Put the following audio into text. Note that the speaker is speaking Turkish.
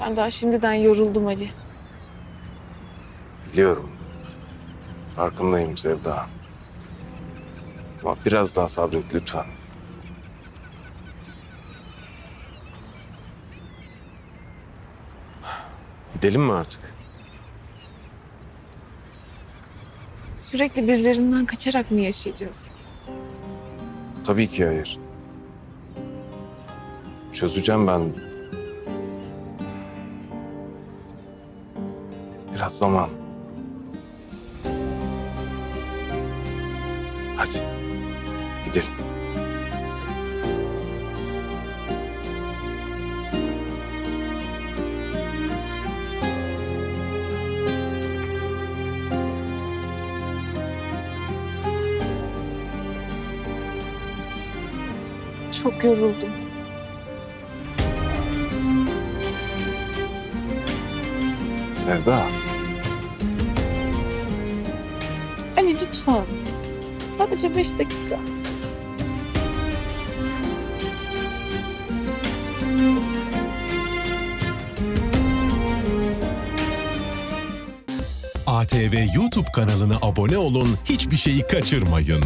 Ben daha şimdiden yoruldum Ali. Biliyorum. Farkındayım Sevda. Ama biraz daha sabret lütfen. Gidelim mi artık? Sürekli birilerinden kaçarak mı yaşayacağız? Tabii ki hayır. Çözeceğim ben. Biraz zaman. Hadi. Gidelim. Çok yoruldum. Sevda. Ali lütfen. Sadece beş dakika. ATV YouTube kanalına abone olun, hiçbir şeyi kaçırmayın.